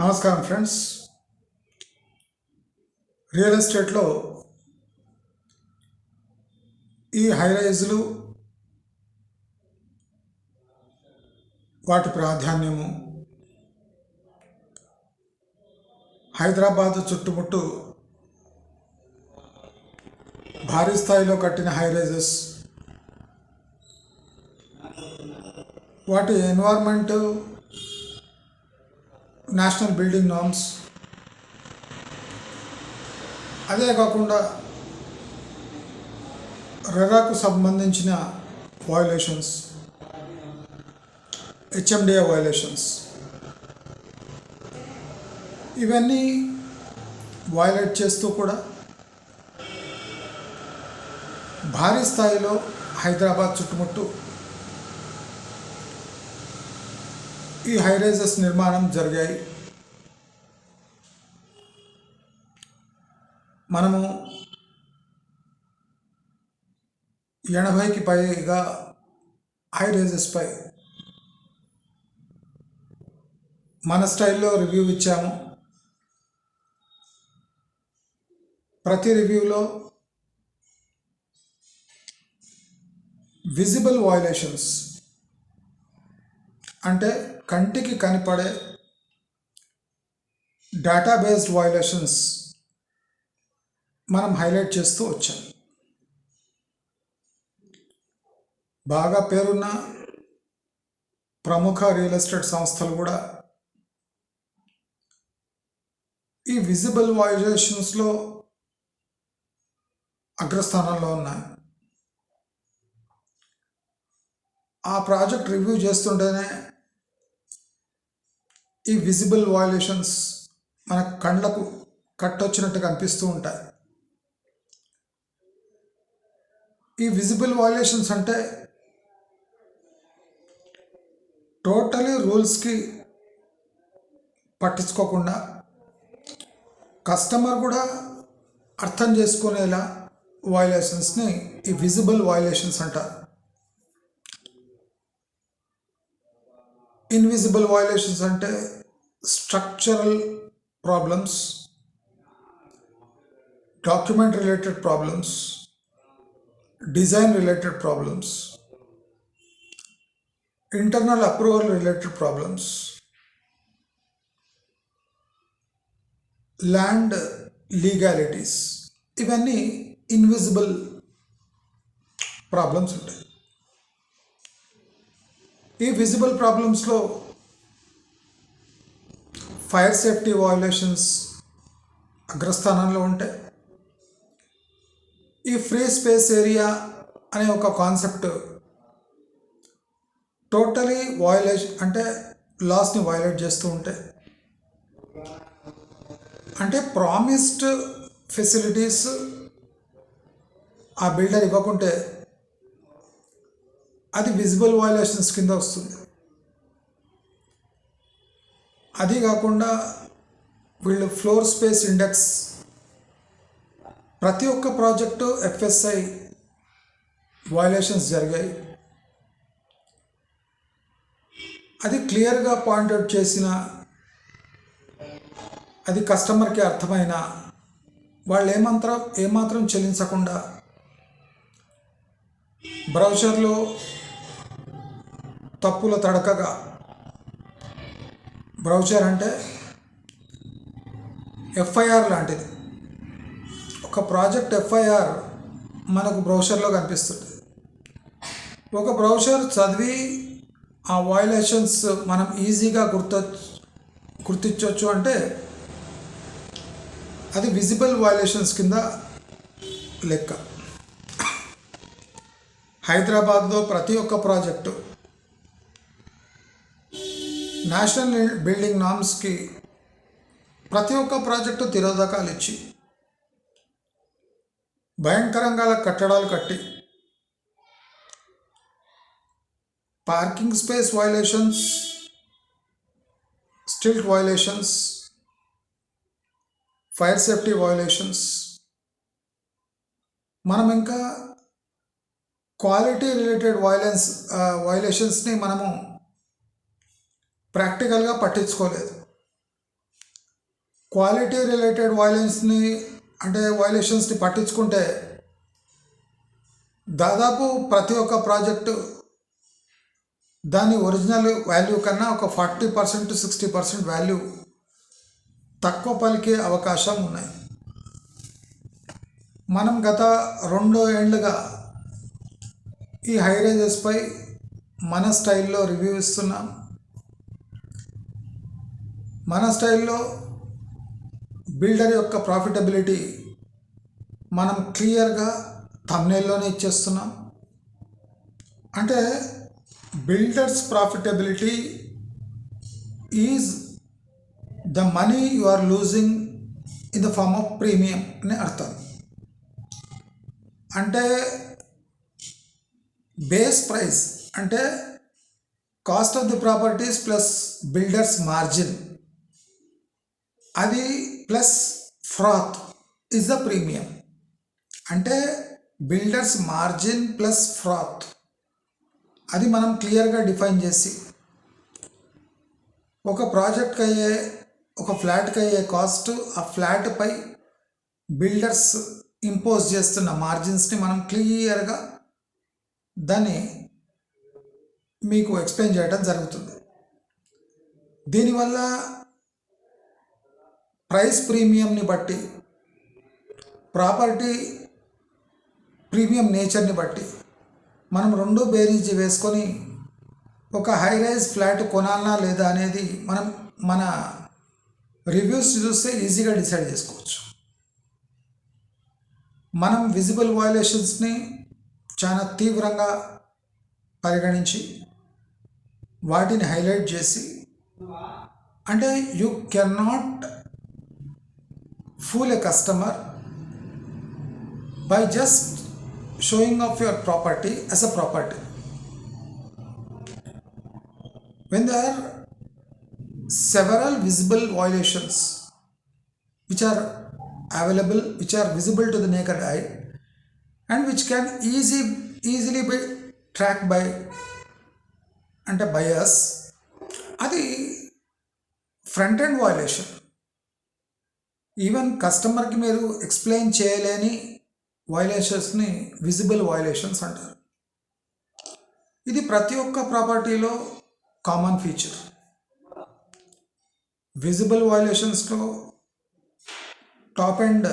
నమస్కారం friends. Real ఎస్టేట్లో ఈ హైరైజులు వాటి ప్రాధాన్యము. హైదరాబాదు చుట్టుముట్టు భారీ స్థాయిలో కట్టిన హైరైజెస్ వాటి ఎన్వైర్మెంట్ నేషనల్ బిల్డింగ్ నామ్స్. అదే కాకుండా రెరాకు సంబంధించిన వయోలేషన్స్ హెచ్ఎండిఏ వయోలేషన్స్ ఇవన్నీ వయలేట్ చేస్తూ కూడా భారీ స్థాయిలో హైదరాబాద్ చుట్టుముట్టు ఈ హైరైజెస్ నిర్మాణం జరిగాయి. మనము ఎనభైకి పైగా హైరైజెస్పై మన స్టైల్లో రివ్యూ ఇచ్చాము. ప్రతి రివ్యూలో విజిబుల్ వయలేషన్స్ అంటే కంటికి కనపడే డేటాబేస్డ్ వయలేషన్స్ మనం హైలైట్ చేస్తూ వచ్చాం. బాగా పేరున్న ప్రముఖ రియల్ ఎస్టేట్ సంస్థలు కూడా ఈ విజిబుల్ వయలేషన్స్లో అగ్రస్థానంలో ఉన్నాయి. ఆ ప్రాజెక్ట్ రివ్యూ చేస్తుంటేనే ఈ విజిబుల్ వయలేషన్స్ మన కళ్ళకు కట్టొచ్చినట్టుగా అనిపిస్తూ ఉంటాయి. ఈ విజిబుల్ వయలేషన్స్ అంటే టోటలీ రూల్స్కి పట్టించుకోకుండా కస్టమర్ కూడా అర్థం చేసుకునేలా వయలేషన్స్ని ఈ విజిబుల్ వయలేషన్స్ అంటారు. ఇన్విజిబుల్ వయలేషన్స్ అంటే structural problems document related problems design related problems internal approval related problems land legalities ఇవన్నీ ఇన్విజిబుల్ ప్రాబ్లమ్స్ ఉంటాయి. ఈ విజిబుల్ ప్రాబ్లమ్స్లో ఫైర్ సేఫ్టీ వయోలేషన్స్ అగ్రస్థానంలో ఉంటాయి ఈ ఫ్రీ స్పేస్ ఏరియా అనే ఒక కాన్సెప్ట్ టోటలీ వయలేషన్ అంటే లాస్ని వయలేట్ చేస్తూ ఉంటాయి అంటే ప్రామిస్డ్ ఫెసిలిటీస్ ఆ బిల్డర్ ఇవ్వకుంటే అది విజిబుల్ వయలేషన్స్ కింద వస్తుంది. అది కాకుండా వీళ్ళు ఫ్లోర్ స్పేస్ ఇండెక్స్ ప్రతి ఒక్క ప్రాజెక్టు ఎఫ్ఎస్ఐ వయలేషన్స్ జరిగాయి. అది క్లియర్గా పాయింట్అవుట్ చేసిన అది కస్టమర్కి అర్థమైన వాళ్ళు ఏమాత్రం ఏమాత్రం చెల్లించకుండా బ్రౌజర్లో తప్పుల తడకగా. బ్రౌచర్ అంటే ఎఫ్ఐఆర్ లాంటిది. ఒక ప్రాజెక్ట్ ఎఫ్ఐఆర్ మనకు బ్రౌచర్లో కనిపిస్తుంది. ఒక బ్రౌచర్ చదివి ఆ వయలేషన్స్ మనం ఈజీగా గుర్త గుర్తించవచ్చు అంటే అది విజిబుల్ వయలేషన్స్ కింద లెక్క. హైదరాబాద్లో ప్రతి ఒక్క ప్రాజెక్టు నేషనల్ బిల్డింగ్ నామ్స్కి ప్రతి ఒక్క ప్రాజెక్టు తిరోధకాలు ఇచ్చి భయంకరంగా కట్టడాలు కట్టి parking space violations stilt violations fire safety violations. మనం ఇంకా క్వాలిటీ రిలేటెడ్ వయలెన్స్ వయలేషన్స్ని మనము ప్రాక్టికల్గా పట్టించుకోలేదు. క్వాలిటీ రిలేటెడ్ వైలెన్స్ని అంటే వైలేషన్స్ని పట్టించుకుంటే దాదాపు ప్రతి ఒక్క ప్రాజెక్టు దాని ఒరిజినల్ వాల్యూ కన్నా ఒక forty percent sixty percent value తక్కువ పలికే అవకాశం ఉన్నాయి. మనం గత రెండో ఏళ్ళుగా ఈ హైరేజెస్పై మన స్టైల్లో రివ్యూ ఇస్తున్నాం. మన స్టైల్లో బిల్డర్ యొక్క ప్రాఫిటబిలిటీ మనం క్లియర్గా తమ్నేల్లోనే ఇచ్చేస్తున్నాం. అంటే builders profitability is the money you are losing in the form of premium అని అర్థం. అంటే బేస్ ప్రైస్ అంటే cost of the properties plus builders margin. అది plus froth is the premium. అంటే బిల్డర్స్ మార్జిన్ ప్లస్ ఫ్రాత్. అది మనం క్లియర్గా define చేసి ఒక ప్రాజెక్ట్కి అయ్యే ఒక ఫ్లాట్కి అయ్యే కాస్ట్ ఆ ఫ్లాట్పై బిల్డర్స్ ఇంపోజ్ చేస్తున్న మార్జిన్స్ని మనం క్లియర్గా దాన్ని మీకు ఎక్స్ప్లెయిన్ చేయడం జరుగుతుంది. దీనివల్ల ప్రైస్ ప్రీమియంని బట్టి ప్రాపర్టీ ప్రీమియం నేచర్ని బట్టి మనం రెండు బేరీజ్ వేసుకొని ఒక హై రైజ్ ఫ్లాట్ కొనాలనా లేదా అనేది మనం మన రివ్యూస్ చూస్తే ఈజీగా డిసైడ్ చేసుకోవచ్చు. మనం విజిబుల్ వయలేషన్స్ని చాలా తీవ్రంగా పరిగణించి వాటిని హైలైట్ చేసి అంటే you can not Fool a customer by just showing off your property as a property. When there are several visible violations which are available, which are visible to the naked eye, and which can easy, easily be tracked by అంటే bias అది front end violation Even కస్టమర్కి మీరు explain చేయలేని వయలేషన్స్ని visible violations అంటారు. ఇది ప్రతి ఒక్క ప్రాపర్టీలో common feature visible వయలేషన్స్లో top end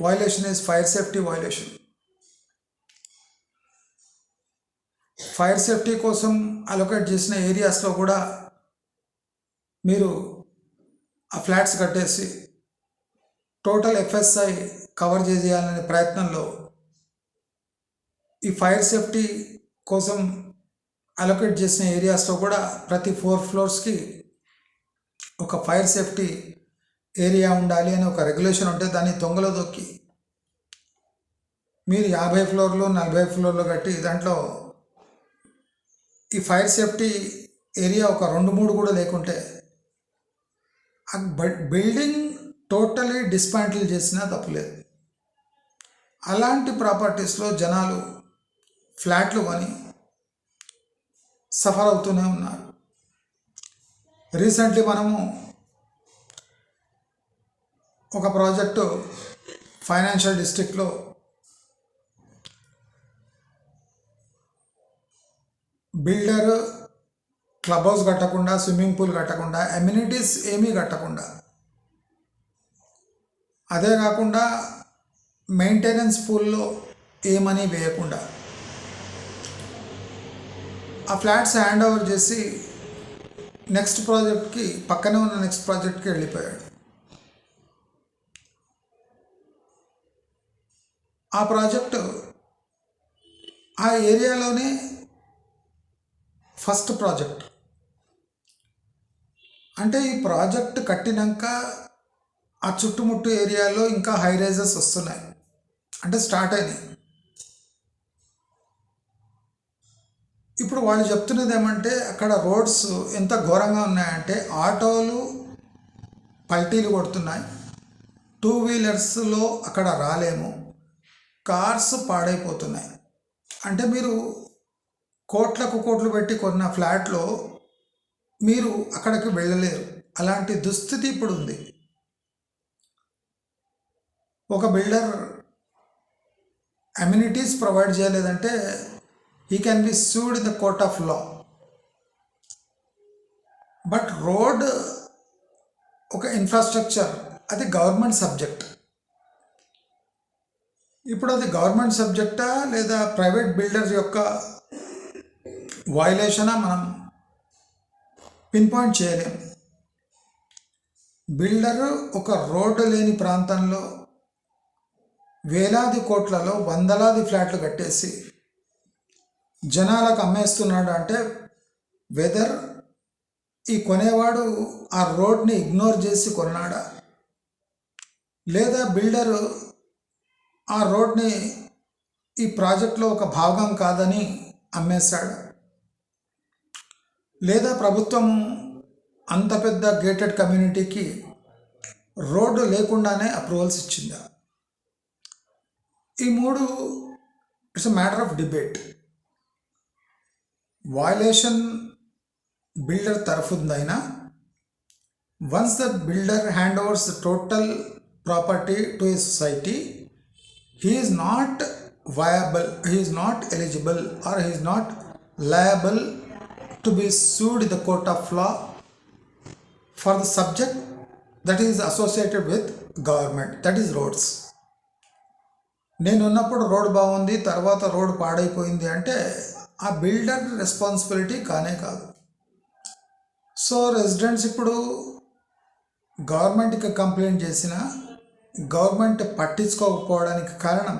violation is fire safety violation fire safety కోసం అలొకేట్ చేసిన ఏరియాస్లో కూడా మీరు ఆ ఫ్లాట్స్ కట్టేసి టోటల్ ఎఫ్ఎస్ఐ కవర్ చేయాలనే ప్రయత్నంలో ఈ ఫైర్ సేఫ్టీ కోసం అలొకేట్ చేసిన ఏరియాస్లో కూడా ప్రతి ఫోర్ ఫ్లోర్స్కి ఒక ఫైర్ సేఫ్టీ ఏరియా ఉండాలి అని ఒక రెగ్యులేషన్ ఉంటే దాన్ని తొంగలో దొక్కి మీరు యాభై ఫ్లోర్లు నలభై ఫ్లోర్లు కట్టి దాంట్లో ఈ ఫైర్ సేఫ్టీ ఏరియా ఒక రెండు మూడు కూడా లేకుంటే బిల్డింగ్ టోటలీ డిస్మాంటిల్ చేసినా తప్పులేదు అలాంటి ప్రాపర్టీస్లో జనాలు ఫ్లాట్లు కొని సఫర్ అవుతూనే ఉన్నారు. రీసెంట్లీ మనము ఒక ప్రాజెక్టు ఫైనాన్షియల్ డిస్ట్రిక్ట్లో బిల్డర్ క్లబ్ హౌస్ కట్టకుండా స్విమ్మింగ్ పూల్ కట్టకుండా అమ్యూనిటీస్ ఏమీ కట్టకుండా అదే కాకుండా మెయింటెనెన్స్ పూల్లో ఏ మనీ వేయకుండా ఆ ఫ్లాట్స్ హ్యాండ్ ఓవర్ చేసి నెక్స్ట్ ప్రాజెక్ట్కి పక్కనే ఉన్న నెక్స్ట్ ప్రాజెక్ట్కి వెళ్ళిపోయాడు. ఆ ప్రాజెక్టు ఆ ఏరియాలోనే ఫస్ట్ ప్రాజెక్ట్. అంటే ఈ ప్రాజెక్ట్ కట్టినాక ఆ చుట్టుముట్టు ఏరియాలో ఇంకా హై రైజెస్ వస్తున్నాయి. అంటే స్టార్ట్ అయినాయి. ఇప్పుడు వాళ్ళు చెప్తున్నది ఏమంటే అక్కడ రోడ్స్ ఎంత ఘోరంగా ఉన్నాయంటే ఆటోలు పల్టీలు కొడుతున్నాయి. టూ వీలర్స్లో అక్కడ రాలేము. కార్స్ పాడైపోతున్నాయి. అంటే మీరు కోట్లకు కోట్లు పెట్టి కొన్న ఫ్లాట్లో మీరు అక్కడికి వెళ్ళలేరు. అలాంటి దుస్థితి ఇప్పుడు ఉంది. ఒక బిల్డర్ అమ్యూనిటీస్ ప్రొవైడ్ చేయలేదంటే he can be sued in the court of law but road ఒక ఇన్ఫ్రాస్ట్రక్చర్ అది గవర్నమెంట్ సబ్జెక్ట్ ఇప్పుడు అది గవర్నమెంట్ సబ్జెక్టా లేదా ప్రైవేట్ బిల్డర్ యొక్క వయలేషనా మనం పిన్ పాయింట్ చేయలేం. బిల్డర్ ఒక రోడ్డు లేని ప్రాంతంలో వేలాది కోట్లలో వందలాది ఫ్లాట్లు కట్టేసి జనాలకు అమ్మేస్తున్నాడు అంటే వెదర్ ఈ కొనేవాడు ఆ రోడ్ని ఇగ్నోర్ చేసి కొన్నాడా? లేదా బిల్డరు ఆ రోడ్ని ఈ ప్రాజెక్ట్లో ఒక భాగం కాదని అమ్మేశాడు? లేదా ప్రభుత్వం అంత పెద్ద గేటెడ్ కమ్యూనిటీకి రోడ్డు లేకుండానే అప్రూవల్స్ ఇచ్చిందా? ఈ మూడు it's a matter of debate violation builder తరఫుందైనా once the builder hand overs total property to a society he is not viable he is not eligible or he is not liable to be sued in the court of law for the subject that is associated with government that is నేను ఉన్నప్పుడు road బాగుంది తర్వాత road పాడైపోయింది అంటే ఆ builder responsibility కానే కాదు. So residents ఇప్పుడు గవర్నమెంట్కి కంప్లైంట్ చేసిన గవర్నమెంట్ పట్టించుకోకపోవడానికి కారణం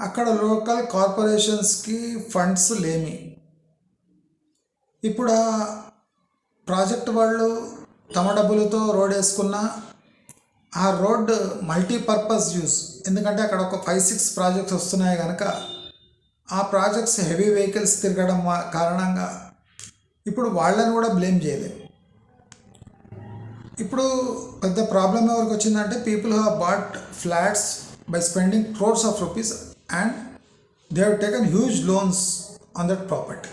అక్కడ లోకల్ కార్పొరేషన్స్కి ఫండ్స్ లేమి ఇప్పుడు ఆ ప్రాజెక్ట్ వాళ్ళు తమ డబ్బులతో రోడ్ వేసుకున్న ఆ రోడ్ మల్టీపర్పస్ యూస్. ఎందుకంటే అక్కడ ఒక ఫైవ్ సిక్స్ ప్రాజెక్ట్స్ వస్తున్నాయి కనుక ఆ ప్రాజెక్ట్స్ హెవీ వెహికల్స్ తిరగడం కారణంగా ఇప్పుడు వాళ్ళని కూడా బ్లేమ్ చేయలేము. ఇప్పుడు పెద్ద ప్రాబ్లం ఎవరికి వచ్చిందంటే people have bought flats by spending crores of rupees and they have taken huge loans on that property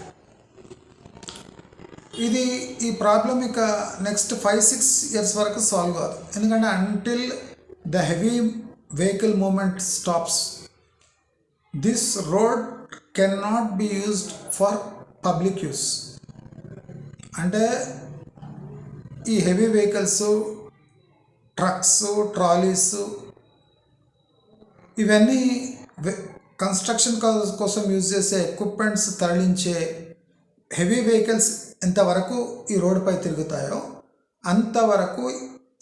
ఇది ఈ ప్రాబ్లం ఇక నెక్స్ట్ ఫైవ్ సిక్స్ ఇయర్స్ వరకు సాల్వ్ కాదు. ఎందుకంటే until the heavy vehicle movement stops this road can not be for for public use అంటే ఈ heavy vehicles trucks trolleys ఇవన్నీ construction కోసం యూజ్ చేసే ఎక్విప్మెంట్స్ తరలించే హెవీ వెహికల్స్ ఎంతవరకు ఈ రోడ్డుపై తిరుగుతాయో అంతవరకు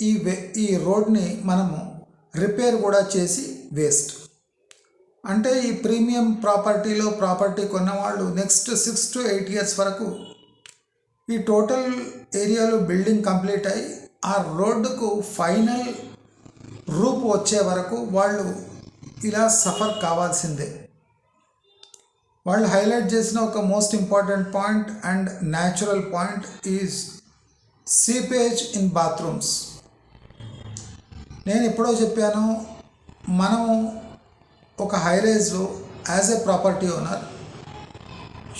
ఈ వె ఈ రోడ్ని మనము రిపేర్ కూడా చేసి వేస్ట్. అంటే ఈ ప్రీమియం ప్రాపర్టీలో property కొన్నవాళ్ళు next six to eight years వరకు ఈ టోటల్ ఏరియాలో బిల్డింగ్ కంప్లీట్ అయ్యి ఆ రోడ్డుకు ఫైనల్ రూప్ వచ్చే వరకు వాళ్ళు ఇలా సఫర్ కావాల్సిందే. వాళ్ళు హైలైట్ చేసిన ఒక most important point and natural point is seepage in bathrooms. నేను ఎప్పుడో చెప్పాను మనం ఒక హైరేజ్లో as a property owner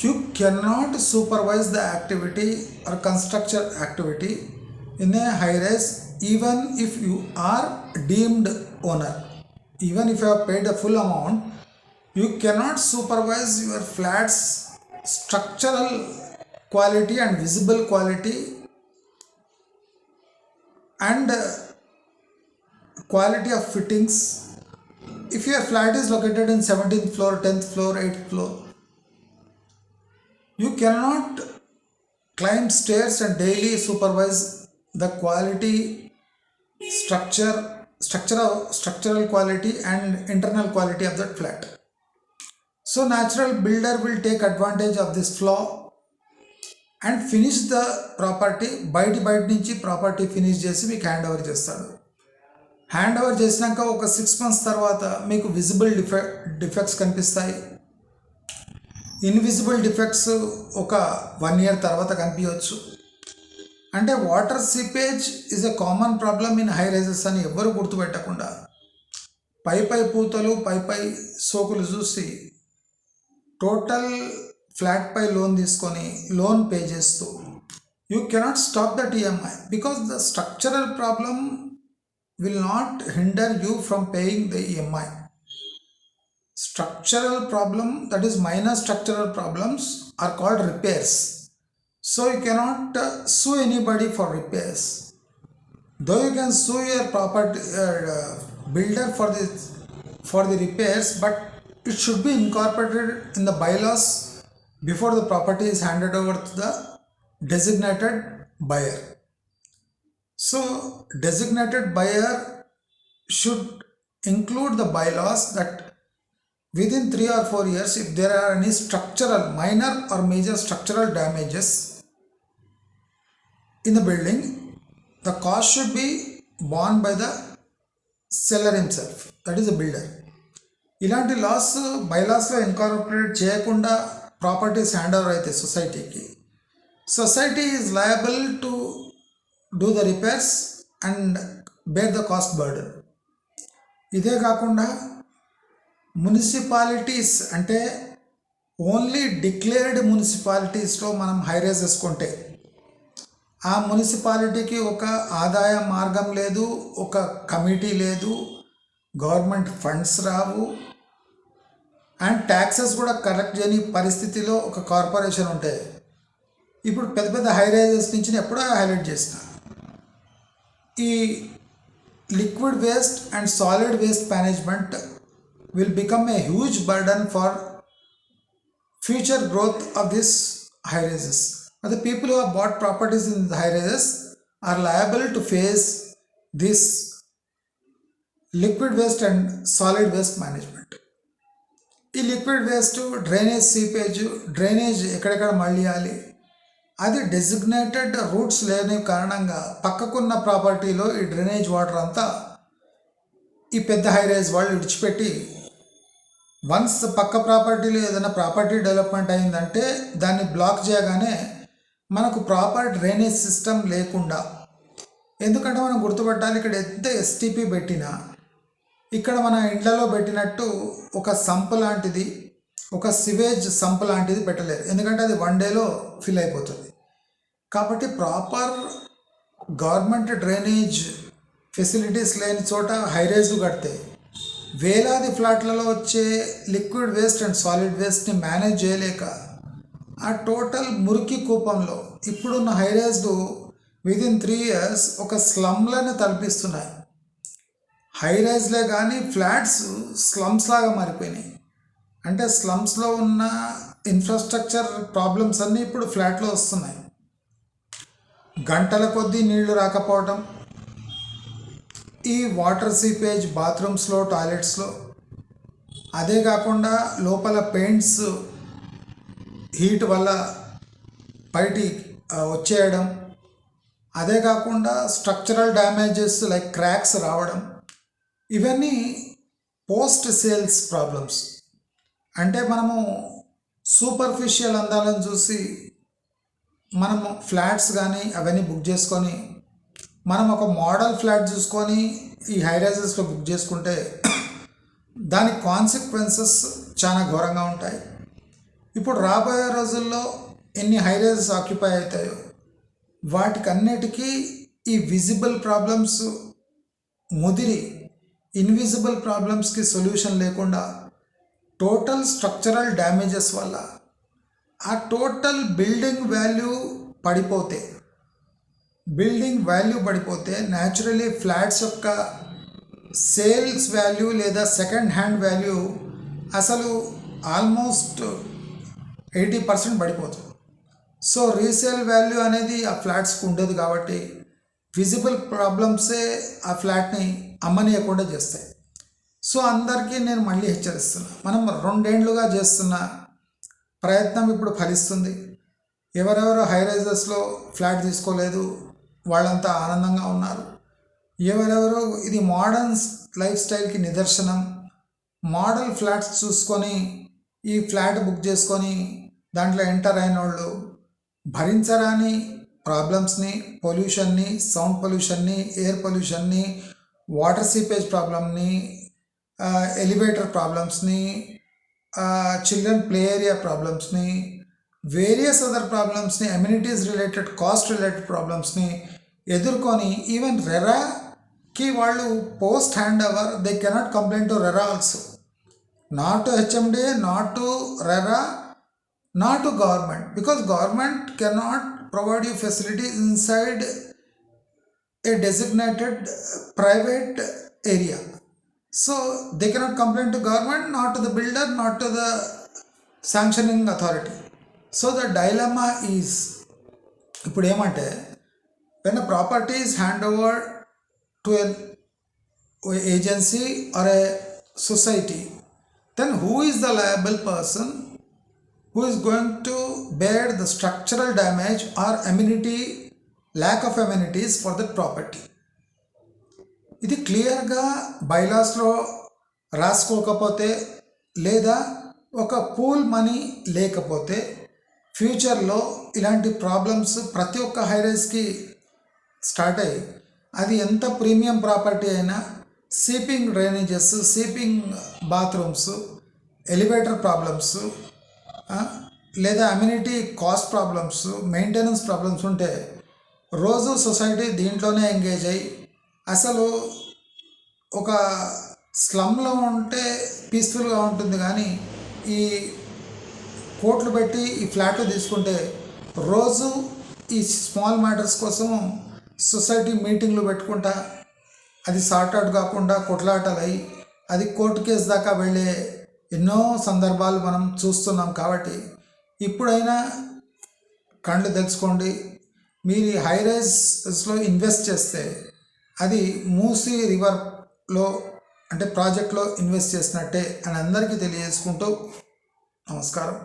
you cannot supervise the activity or construction activity in a highrise even if you are deemed owner even if you paid the full amount you cannot supervise your flats structural quality and visible quality and quality of fittings if your flat is located in 17th floor 10th floor 8th floor you cannot climb stairs and daily supervise the quality structure structural structural quality and internal quality of that flat so natural builder will take advantage of this flaw and finish the property బయట బయట నుంచి property finish చేసి మీకు hand over చేస్తాడు hand over చేసినాక ఒక six months తర్వాత మీకు విజిబుల్ డిఫె డిఫెక్ట్స్ కనిపిస్తాయి. ఇన్విజిబుల్ డిఫెక్ట్స్ ఒక వన్ ఇయర్ తర్వాత కనిపించవచ్చు. అంటే water seepage is a common problem in high rises అని ఎవ్వరూ గుర్తుపెట్టకుండా పై పై పూతలు పై పై సోకులు చూసి టోటల్ ఫ్లాట్ పై లోన్ తీసుకొని లోన్ పే చేస్తూ. You cannot stop that EMI because the structural problem will not hinder you from paying the EMI. Structural problem, that is minor structural problems, are called repairs. So you cannot uh, sue anybody for repairs. Though you can sue your property uh, builder for the for the repairs, but it should be incorporated in the bylaws before the property is handed over to the designated buyer. So, designated buyer should include the bylaws that within three or four years, if there are any structural, minor or major structural damages in the building, the cost should be borne by the seller himself, that is the builder. ఇలాంటి laws బైలాస్లో incorporate చేయకుండా properties hand over అయితే సొసైటీకి society is liable to do the repairs and bear the cost burden ఇదే కాకుండా municipalities అంటే only declared మున్సిపాలిటీస్లో మనం హైరేజ్ వేసుకుంటే ఆ మున్సిపాలిటీకి ఒక ఆదాయ మార్గం లేదు ఒక కమిటీ లేదు గవర్నమెంట్ ఫండ్స్ రావు అండ్ ట్యాక్సెస్ కూడా కలెక్ట్ చేయని పరిస్థితిలో ఒక కార్పొరేషన్ ఉంటే ఇప్పుడు పెద్ద పెద్ద హైరేజెస్ నుంచి నేను ఎప్పుడో హైలైట్ చేసిన. ఈ liquid waste and solid waste management will become a huge burden for future growth of this high rises. But the people who have bought properties in the high rises are liable to face this liquid waste and solid waste management. ఈ liquid waste drainage seepage drainage ఎక్కడెక్కడ మళ్ళీయాలి అది designated roots లేని కారణంగా పక్కకున్న ప్రాపర్టీలో ఈ drainage water అంతా ఈ పెద్ద హైరేజ్ వాళ్ళు విడిచిపెట్టి వన్స్ పక్క ప్రాపర్టీలో ఏదైనా ప్రాపర్టీ డెవలప్మెంట్ అయిందంటే దాన్ని బ్లాక్ చేయగానే మనకు ప్రాపర్ డ్రైనేజ్ సిస్టమ్ లేకుండా ఎందుకంటే మనం గుర్తుపట్టాలి ఇక్కడ ఎంత ఎస్టీపీ పెట్టినా ఇక్కడ మన ఇండ్లలో పెట్టినట్టు ఒక సంప్ లాంటిది ఒక సివేజ్ సంప్ లాంటిది పెట్టలేరు. ఎందుకంటే అది వన్ డేలో ఫిల్ అయిపోతుంది. కాబట్టి ప్రాపర్ గవర్నమెంట్ డ్రైనేజ్ ఫెసిలిటీస్ లేని చోట హైరేజ్లు కడితే వేలాది ఫ్లాట్లలో వచ్చే లిక్విడ్ వేస్ట్ అండ్ సాలిడ్ వేస్ట్ని మేనేజ్ చేయలేక ఆ టోటల్ మురికి కూపంలో ఇప్పుడున్న హైరేజ్లు విదిన్ త్రీ ఇయర్స్ ఒక స్లమ్లను తలపిస్తున్నాయి. హైరైజ్లే కానీ ఫ్లాట్స్ స్లమ్స్ లాగా మారిపోయినాయి. అంటే స్లమ్స్లో ఉన్న ఇన్ఫ్రాస్ట్రక్చర్ ప్రాబ్లమ్స్ అన్నీ ఇప్పుడు ఫ్లాట్లో వస్తున్నాయి. గంటల కొద్దీ నీళ్ళు రాకపోవడం ఈ వాటర్ సీపేజ్ బాత్రూమ్స్లో టాయిలెట్స్లో. అదే కాకుండా లోపల పెయింట్స్ హీట్ వల్ల బయటి వచ్చేయడం. అదే కాకుండా స్ట్రక్చరల్ డ్యామేజెస్ లైక్ క్రాక్స్ రావడం. ఇవన్నీ పోస్ట్ సేల్స్ ప్రాబ్లమ్స్. అంటే మనము సూపర్ఫిషియల్ అందాలను చూసి మనము ఫ్లాట్స్ కానీ అవన్నీ బుక్ చేసుకొని మనం ఒక మోడల్ ఫ్లాట్ చూసుకొని ఈ హైరైజెస్లో బుక్ చేసుకుంటే దాని కాన్సిక్వెన్సెస్ చాలా ఘోరంగా ఉంటాయి. ఇప్పుడు రాబోయే రోజుల్లో ఎన్ని హైరైజెస్ ఆక్యుపై అవుతాయో వాటికన్నిటికీ ఈ విజిబుల్ ప్రాబ్లమ్స్ ముదిరి ఇన్విజిబుల్ ప్రాబ్లమ్స్కి సొల్యూషన్ లేకుండా టోటల్ స్ట్రక్చరల్ డ్యామేజెస్ వల్ల ఆ టోటల్ బిల్డింగ్ వాల్యూ పడిపోతే బిల్డింగ్ వాల్యూ పడిపోతే న్యాచురలీ ఫ్లాట్స్ యొక్క సేల్స్ వాల్యూ లేదా సెకండ్ హ్యాండ్ వాల్యూ అసలు ఆల్మోస్ట్ ఎయిటీ పర్సెంట్ పడిపోతుంది. సో రీసేల్ వాల్యూ అనేది ఆ ఫ్లాట్స్కి ఉండదు కాబట్టి విజిబుల్ ప్రాబ్లమ్సే ఆ ఫ్లాట్ని అమ్మనీయకుండా చేస్తాయి. సో అందరికీ నేను మళ్ళీ హెచ్చరిస్తున్నా. మనం రెండేండ్లుగా చేస్తున్నా ప్రయత్నం ఇప్పుడు ఫలిస్తుంది. ఎవరెవరు హైరైజర్స్లో ఫ్లాట్ తీసుకోలేదు వాళ్ళంతా ఆనందంగా ఉన్నారు. ఎవరెవరు ఇది మోడర్న్ లైఫ్ స్టైల్కి నిదర్శనం. మోడల్ ఫ్లాట్స్ చూసుకొని ఈ ఫ్లాట్ బుక్ చేసుకొని దాంట్లో ఎంటర్ అయిన వాళ్ళు భరించరాని ప్రాబ్లమ్స్ని పొల్యూషన్ని సౌండ్ పొల్యూషన్ని ఎయిర్ పొల్యూషన్ని వాటర్ సీపేజ్ ప్రాబ్లమ్ని ఎలివేటర్ ప్రాబ్లమ్స్ని చిల్డ్రన్ ప్లే ఏరియా ప్రాబ్లమ్స్ని వేరియస్ అదర్ ప్రాబ్లమ్స్ని అమ్యూనిటీస్ రిలేటెడ్ కాస్ట్ రిలేటెడ్ ప్రాబ్లమ్స్ని ఎదుర్కొని ఈవెన్ రెరాకి వాళ్ళు post hand over they cannot complaint to RERA also not to HMD not to RERA not to government because government cannot provide you facility inside a designated private area So they cannot complain to government, not to the builder, not to the sanctioning authority. So the dilemma is ఇప్పుడు ఏమంటే when property is hand over to an agency or a society then who is the liable person who is going to bear the structural damage or amenity lack of amenities for that property ఇది క్లియర్గా బైలాస్లో రాసుకోకపోతే లేదా ఒక pool money లేకపోతే ఫ్యూచర్లో ఇలాంటి problems ప్రతి ఒక్క హైరైజ్కి start అయ్యి అది ఎంత ప్రీమియం ప్రాపర్టీ అయినా seeping drainages seeping bathrooms elevator problems లేదా amenity cost problems maintenance problems ఉంటే రోజు సొసైటీ దీంట్లోనే ఎంగేజ్ అయ్యి అసలు ఒక స్లమ్లో ఉంటే పీస్ఫుల్గా ఉంటుంది కానీ ఈ కోట్లు పెట్టి ఈ ఫ్లాట్లు తీసుకుంటే రోజు ఈ స్మాల్ మ్యాటర్స్ కోసం సొసైటీ మీటింగ్లు పెట్టుకుంటా అది సార్ట్ అవుట్ కాకుండా కొట్లాటలు అయి అది కోర్టు కేసు దాకా వెళ్ళే ఎన్నో సందర్భాలు మనం చూస్తున్నాం కాబట్టి ఇప్పుడైనా కళ్ళు తెలుసుకోండి మీరు హై రైజ్స్లో ఇన్వెస్ట్ చేస్తే అది మూసీ రివర్లో అంటే ప్రాజెక్ట్లో ఇన్వెస్ట్ చేసినట్టే అని అందరికీ తెలియజేసుకుంటూ నమస్కారం.